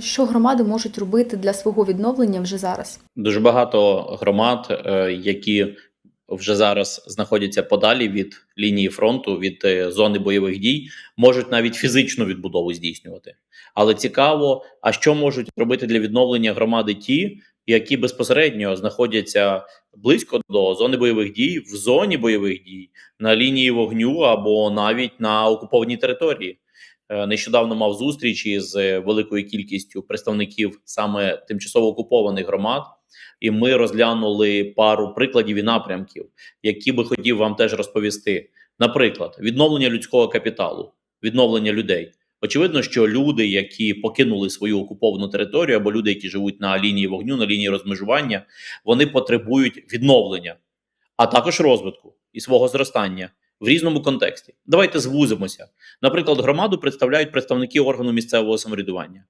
Що громади можуть робити для свого відновлення вже зараз? Дуже багато громад, е, які вже зараз знаходяться подалі від лінії фронту, від е, зони бойових дій, можуть навіть фізичну відбудову здійснювати. Але цікаво, а що можуть робити для відновлення громади ті, які безпосередньо знаходяться близько до зони бойових дій, в зоні бойових дій, на лінії вогню або навіть на окупованій території. Е, Нещодавно мав зустріч із е, великою кількістю представників саме тимчасово окупованих громад, і ми розглянули пару прикладів і напрямків, які би хотів вам теж розповісти. Наприклад, відновлення людського капіталу, відновлення людей. Очевидно, що люди, які покинули свою окуповану територію, або люди, які живуть на лінії вогню, на лінії розмежування, вони потребують відновлення, а також розвитку і свого зростання в різному контексті. Давайте звузимося. Наприклад, громаду представляють представники органу місцевого самоврядування.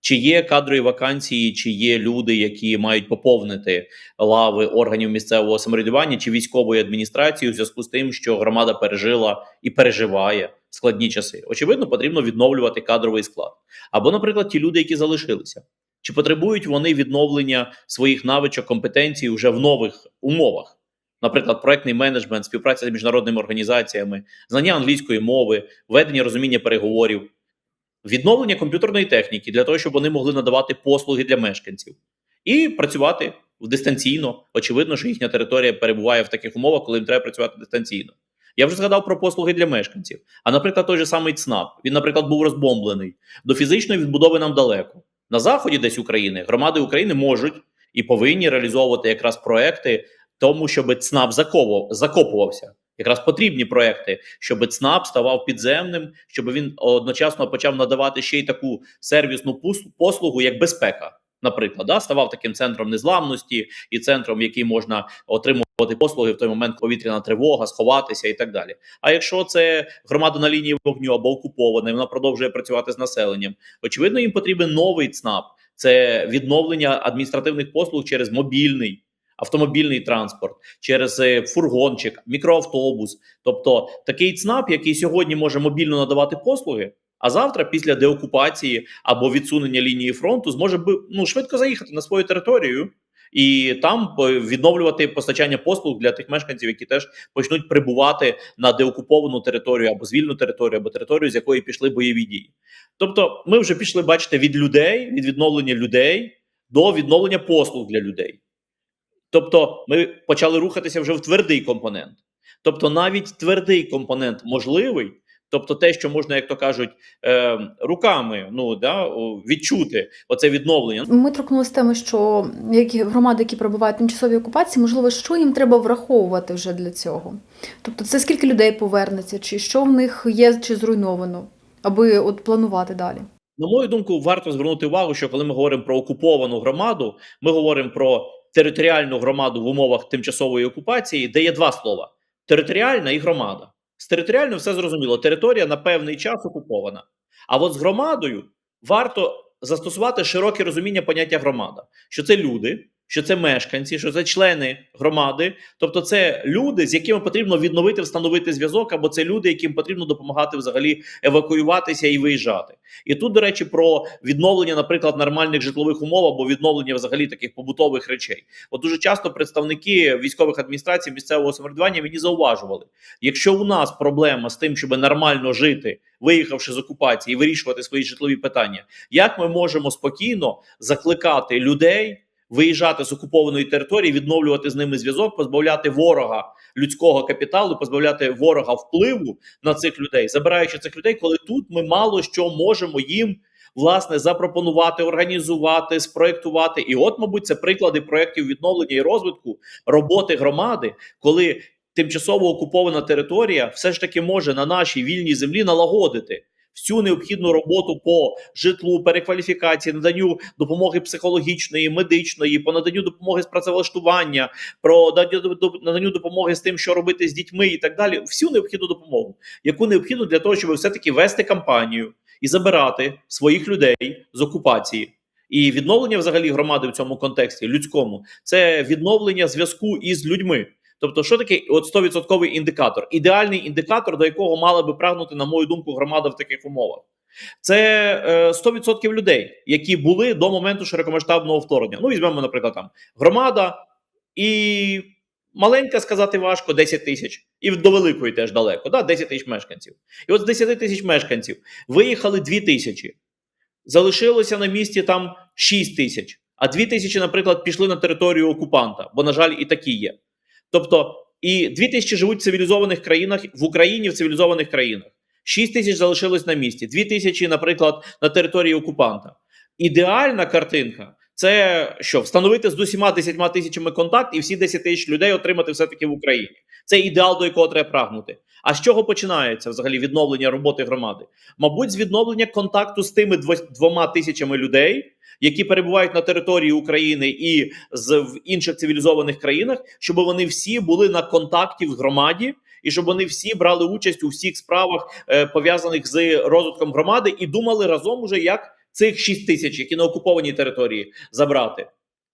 Чи є кадрові вакансії, чи є люди, які мають поповнити лави органів місцевого самоврядування чи військової адміністрації у зв'язку з тим, що громада пережила і переживає складні часи? Очевидно, потрібно відновлювати кадровий склад. Або, наприклад, ті люди, які залишилися, чи потребують вони відновлення своїх навичок, компетенцій вже в нових умовах? Наприклад, проектний менеджмент, співпраця з міжнародними організаціями, знання англійської мови, ведення розуміння переговорів, відновлення комп'ютерної техніки для того, щоб вони могли надавати послуги для мешканців і працювати дистанційно. Очевидно, що їхня територія перебуває в таких умовах, коли їм треба працювати дистанційно. Я вже згадав про послуги для мешканців. А наприклад, той же самий ЦНАП, він, наприклад, був розбомблений. До фізичної відбудови нам далеко. На заході, десь України, громади України можуть і повинні реалізовувати якраз проекти тому, щоб ЦНАП закопувався. Якраз потрібні проекти, щоб ЦНАП ставав підземним, щоб він одночасно почав надавати ще й таку сервісну послугу, як безпека. Наприклад, да, ставав таким центром незламності і центром, який можна отримувати послуги в той момент, повітряна тривога, сховатися і так далі. А якщо це громада на лінії вогню або окупована, вона продовжує працювати з населенням, очевидно, їм потрібен новий ЦНАП. Це відновлення адміністративних послуг через мобільний автомобільний транспорт, через е, фургончик, мікроавтобус. Тобто такий ЦНАП, який сьогодні може мобільно надавати послуги, а завтра, після деокупації або відсунення лінії фронту, зможе би ну швидко заїхати на свою територію. І там е, відновлювати постачання послуг для тих мешканців, які теж почнуть прибувати на деокуповану територію або звільну територію, або територію, з якої пішли бойові дії. Тобто, ми вже пішли, бачите, від людей, від відновлення людей до відновлення послуг для людей. Тобто, ми почали рухатися вже в твердий компонент. Тобто, навіть твердий компонент можливий, тобто те, що можна, як то кажуть, е, руками ну да відчути оце відновлення. Ми торкнулися теми, що які громади, які перебувають в тимчасовій окупації, можливо, що їм треба враховувати вже для цього. Тобто, це скільки людей повернеться, чи що в них є, чи зруйновано, аби от планувати далі. На мою думку, варто звернути увагу, що коли ми говоримо про окуповану громаду, ми говоримо про територіальну громаду в умовах тимчасової окупації, де є два слова: територіальна і громада. З територіальною все зрозуміло. Територія на певний час окупована. А от з громадою варто застосувати широке розуміння поняття громада, що це люди, що це мешканці, що це члени громади, тобто це люди, з якими потрібно відновити, встановити зв'язок, або це люди, яким потрібно допомагати взагалі евакуюватися і виїжджати. І тут, до речі, про відновлення, наприклад, нормальних житлових умов або відновлення взагалі таких побутових речей. От дуже часто представники військових адміністрацій місцевого самоврядування мені зауважували: якщо у нас проблема з тим, щоб нормально жити, виїхавши з окупації, вирішувати свої житлові питання, як ми можемо спокійно закликати людей? Виїжджати з окупованої території, відновлювати з ними зв'язок, позбавляти ворога людського капіталу, позбавляти ворога впливу на цих людей, забираючи цих людей, коли тут ми мало що можемо їм власне запропонувати, організувати, спроектувати. І от, мабуть, це приклади проєктів відновлення і розвитку роботи громади, коли тимчасово окупована територія все ж таки може на нашій вільній землі налагодити. Всю необхідну роботу по житлу, перекваліфікації, наданню допомоги психологічної, медичної, по наданню допомоги з працевлаштування, про наданню допомоги з тим, що робити з дітьми, і так далі. Всю необхідну допомогу, яку необхідно для того, щоб все таки вести кампанію і забирати своїх людей з окупації. І відновлення взагалі громади в цьому контексті людському це відновлення зв'язку із людьми. Тобто, що таке от 100% індикатор? Ідеальний індикатор, до якого мала би прагнути, на мою думку, громада в таких умовах. Це е, 100% людей, які були до моменту широкомасштабного вторгнення. Ну, візьмемо, наприклад, там громада і маленька сказати важко 10 тисяч, і до великої теж далеко, да? 10 тисяч мешканців. І от з 10 тисяч мешканців виїхали 2 тисячі, залишилося на місці там 6 тисяч, а 2 тисячі, наприклад, пішли на територію окупанта, бо, на жаль, і такі є. Тобто, і 2 тисячі живуть в цивілізованих країнах в Україні в цивілізованих країнах. 6 тисяч залишилось на місці, 2 тисячі, наприклад, на території окупанта. Ідеальна картинка це що встановити з усіма 10 тисячами контакт і всі 10 тисяч людей отримати все-таки в Україні. Це ідеал, до якого треба прагнути. А з чого починається взагалі відновлення роботи громади? Мабуть, з відновлення контакту з тими дво- двома тисячами людей, які перебувають на території України і з в інших цивілізованих країнах, щоб вони всі були на контакті в громаді. І щоб вони всі брали участь у всіх справах, е, пов'язаних з розвитком громади, і думали разом уже, як цих 6 тисяч, які на окупованій території, забрати.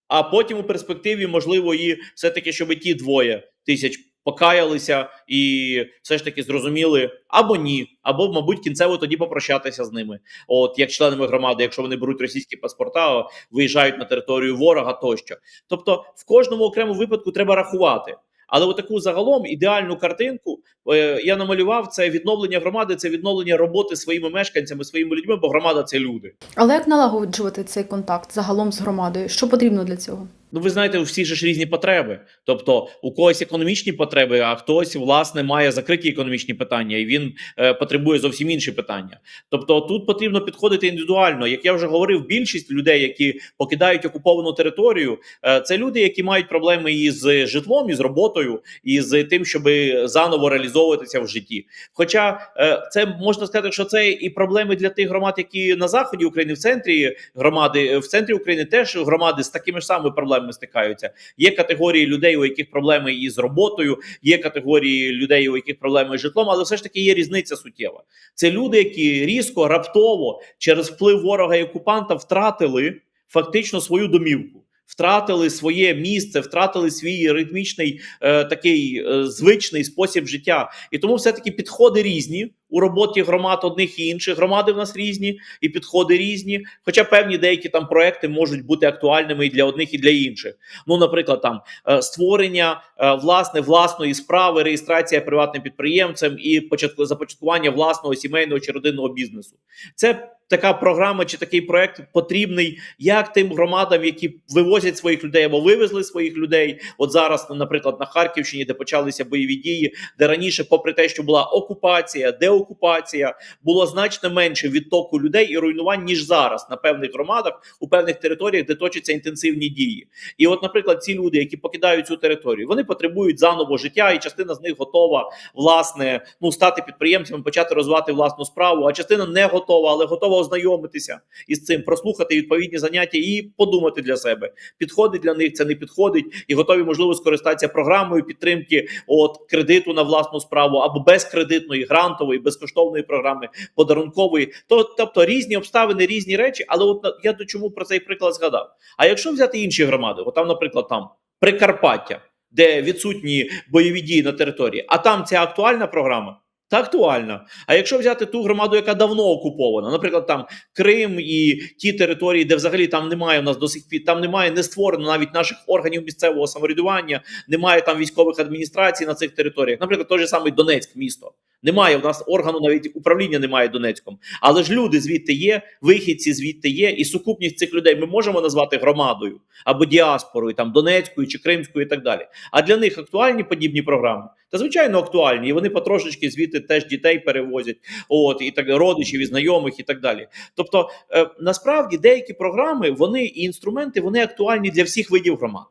А потім у перспективі, можливо, і все-таки, щоб ті двоє тисяч покаялися і все ж таки зрозуміли або ні, або, мабуть, кінцево тоді попрощатися з ними, от як членами громади, якщо вони беруть російські паспорта, виїжджають на територію ворога тощо. Тобто, в кожному окремому випадку треба рахувати. Але отаку загалом ідеальну картинку е, я намалював це відновлення громади, це відновлення роботи своїми мешканцями, своїми людьми, бо громада це люди. Але як налагоджувати цей контакт загалом з громадою? Що потрібно для цього? Ну, ви знаєте, у всіх ж різні потреби. Тобто, у когось економічні потреби, а хтось власне має закриті економічні питання, і він е, потребує зовсім інші питання. Тобто, тут потрібно підходити індивідуально. Як я вже говорив, більшість людей, які покидають окуповану територію, е, це люди, які мають проблеми із житлом, із роботою, і з тим, щоб заново реалізовуватися в житті. Хоча е, це можна сказати, що це і проблеми для тих громад, які на заході України, в центрі громади, в центрі України теж громади з такими ж самими проблемами стикаються. Є категорії людей, у яких проблеми із роботою, є категорії людей, у яких проблеми з житлом, але все ж таки є різниця суттєва. Це люди, які різко, раптово через вплив ворога і окупанта втратили фактично свою домівку. Втратили своє місце, втратили свій ритмічний е, такий е, звичний спосіб життя, і тому все таки підходи різні у роботі громад одних і інших. Громади в нас різні, і підходи різні. Хоча певні деякі там проекти можуть бути актуальними і для одних, і для інших. Ну, наприклад, там е, створення е, власне власної справи, реєстрація приватним підприємцем і початку започаткування власного сімейного чи родинного бізнесу. Це така програма чи такий проект потрібний як тим громадам, які вивозять своїх людей або вивезли своїх людей. От зараз, ну, наприклад, на Харківщині, де почалися бойові дії, де раніше, попри те, що була окупація, деокупація, було значно менше відтоку людей і руйнувань ніж зараз на певних громадах у певних територіях, де точаться інтенсивні дії. І, от, наприклад, ці люди, які покидають цю територію, вони потребують заново життя, і частина з них готова власне ну стати підприємцями, почати розвивати власну справу. А частина не готова, але готова ознайомитися із цим, прослухати відповідні заняття і подумати для себе, підходить для них це не підходить, і готові можливо скористатися програмою підтримки от кредиту на власну справу або безкредитної, грантової, безкоштовної програми, подарункової. То тобто різні обставини, різні речі. Але от я до чому про цей приклад згадав. А якщо взяти інші громади, от там, наприклад, там Прикарпаття, де відсутні бойові дії на території, а там ця актуальна програма. Та актуальна. А якщо взяти ту громаду, яка давно окупована, наприклад, там Крим і ті території, де взагалі там немає у нас до сих пір, там немає не створено навіть наших органів місцевого самоврядування, немає там військових адміністрацій на цих територіях. Наприклад, той же самий Донецьк, місто. Немає в нас органу, навіть управління немає Донецьком. Але ж люди звідти є, вихідці звідти є, і сукупність цих людей ми можемо назвати громадою або діаспорою, там Донецькою чи Кримською, і так далі. А для них актуальні подібні програми. Та звичайно актуальні, і вони потрошечки звідти теж дітей перевозять, от і так родичів і знайомих, і так далі. Тобто, е, насправді деякі програми, вони і інструменти, вони актуальні для всіх видів громад.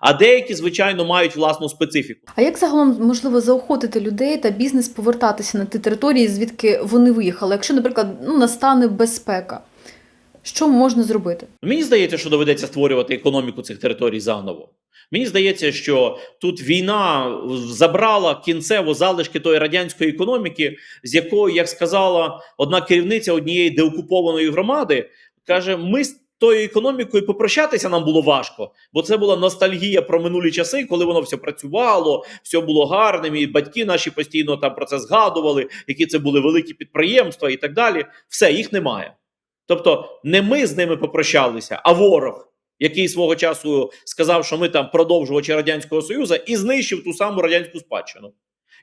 А деякі, звичайно, мають власну специфіку. А як загалом можливо заохотити людей та бізнес повертатися на ті території, звідки вони виїхали? Якщо, наприклад, ну настане безпека, що можна зробити? Мені здається, що доведеться створювати економіку цих територій заново. Мені здається, що тут війна забрала кінцево залишки тої радянської економіки, з якою, як сказала одна керівниця однієї деокупованої громади, каже: ми тою економікою попрощатися нам було важко, бо це була ностальгія про минулі часи, коли воно все працювало, все було гарним, і батьки наші постійно там про це згадували, які це були великі підприємства і так далі. Все, їх немає. Тобто, не ми з ними попрощалися, а ворог, який свого часу сказав, що ми там продовжувачі Радянського Союзу, і знищив ту саму радянську спадщину.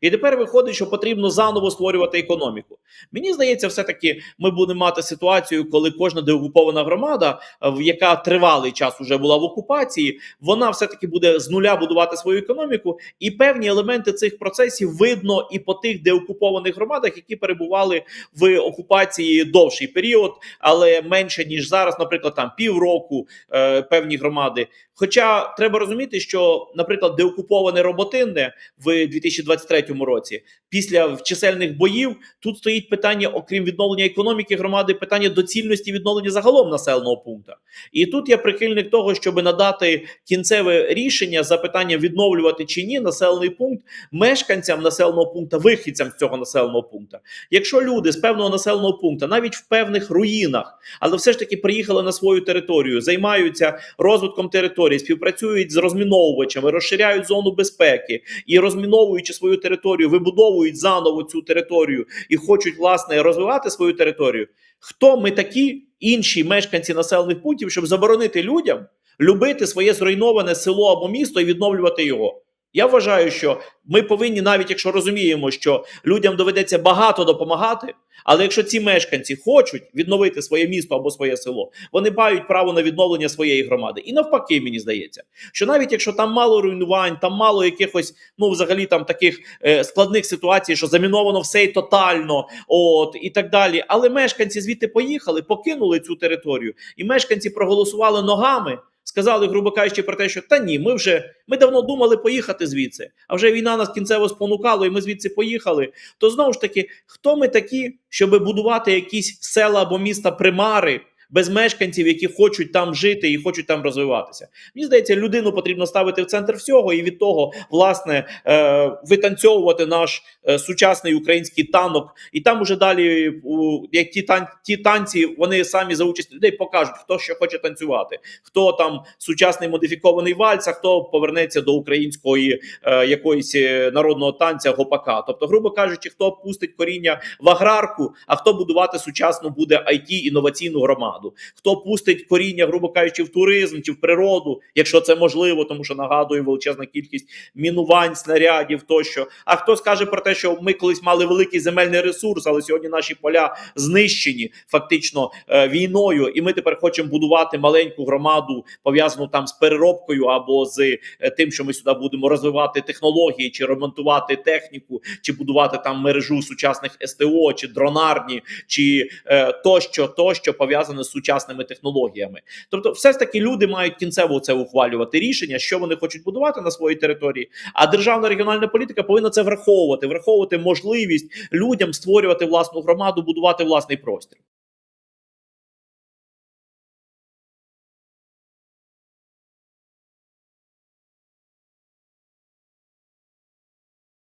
І тепер виходить, що потрібно заново створювати економіку. Мені здається, все-таки ми будемо мати ситуацію, коли кожна деокупована громада, е, в- яка тривалий час вже була в окупації, вона все-таки буде з нуля будувати свою економіку, і певні елементи цих процесів видно і по тих деокупованих громадах, які перебували в окупації довший період, але менше ніж зараз, наприклад, там півроку е, певні громади. Хоча треба розуміти, що, наприклад, деокуповане роботинне в 2023 році, після чисельних боїв, тут стоїть питання, окрім відновлення економіки громади, питання доцільності відновлення загалом населеного пункту. І тут я прихильник того, щоб надати кінцеве рішення за питання відновлювати чи ні населений пункт мешканцям населеного пункту, вихідцям з цього населеного пункту. Якщо люди з певного населеного пункту, навіть в певних руїнах, але все ж таки приїхали на свою територію, займаються розвитком території, співпрацюють з розміновувачами, розширяють зону безпеки і розміновуючи свою територію, вибудовують заново цю територію і хочуть власне розвивати свою територію. Хто ми такі інші мешканці населених пунктів, щоб заборонити людям любити своє зруйноване село або місто і відновлювати його? Я вважаю, що ми повинні, навіть якщо розуміємо, що людям доведеться багато допомагати, але якщо ці мешканці хочуть відновити своє місто або своє село, вони мають право на відновлення своєї громади. І навпаки, мені здається, що навіть якщо там мало руйнувань, там мало якихось, ну взагалі там таких е, складних ситуацій, що заміновано все і тотально, от і так далі. Але мешканці звідти поїхали, покинули цю територію, і мешканці проголосували ногами. Сказали, грубо кажучи, про те, що та ні, ми вже ми давно думали поїхати звідси, а вже війна нас кінцево спонукала, і ми звідси поїхали. То знову ж таки, хто ми такі, щоб будувати якісь села або міста примари без мешканців, які хочуть там жити і хочуть там розвиватися? Мені здається, людину потрібно ставити в центр всього, і від того, власне, е, витанцьовувати наш е, сучасний український танок. І там уже далі, у, як ті, ті танці, вони самі за участь людей покажуть, хто що хоче танцювати, хто там сучасний модифікований вальс, а хто повернеться до української е, якоїсь народного танця гопака. Тобто, грубо кажучи, хто пустить коріння в аграрку, а хто будувати сучасну буде it інноваційну громаду, хто пустить коріння, грубо кажучи, в туризм чи в природу, якщо це можливо, тому що нагадую величезна кількість мінувань, снарядів тощо. А хто скаже про те, що ми колись мали великий земельний ресурс, але сьогодні наші поля знищені фактично е, війною, і ми тепер хочемо будувати маленьку громаду, пов'язану там з переробкою або з е, тим, що ми сюди будемо розвивати технології, чи ремонтувати техніку, чи будувати там мережу сучасних СТО, чи дронарні, чи е, тощо, тощо пов'язане з сучасними технологіями. Тобто, все ж таки люди мають кінцево це ухвалювати рішення, що вони хочуть будувати на своїй території. А державна регіональна політика повинна це враховувати, враховувати можливість людям створювати власну громаду, будувати власний простір.